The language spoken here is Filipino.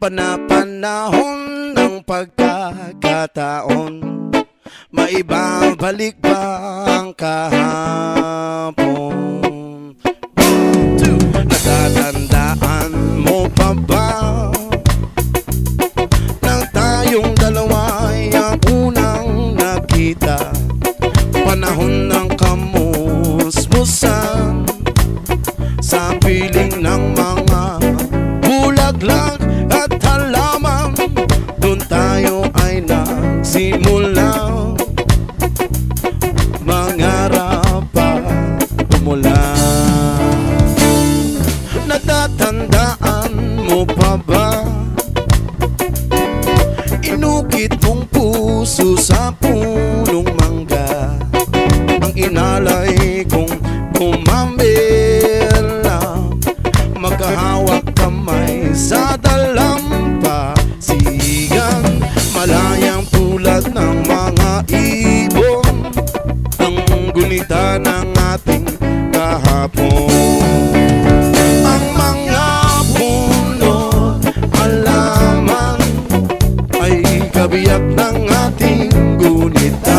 Panapanahon ng pagkakataon Maibabalik ba ang kahapon? Natatandaan mo pa ba Nang tayong dalawa ay ang unang nakita Panahon ng kamusmusan Sa piling ng mga bulaklak Inukit mong puso sa punong mangga. Ang inalay kong kumambela Magkahawak kamay sa dalampasigan Malayang tulad ng mga ibon. Ang gunita ng ating kahapon pagpuyat ng ating ngunit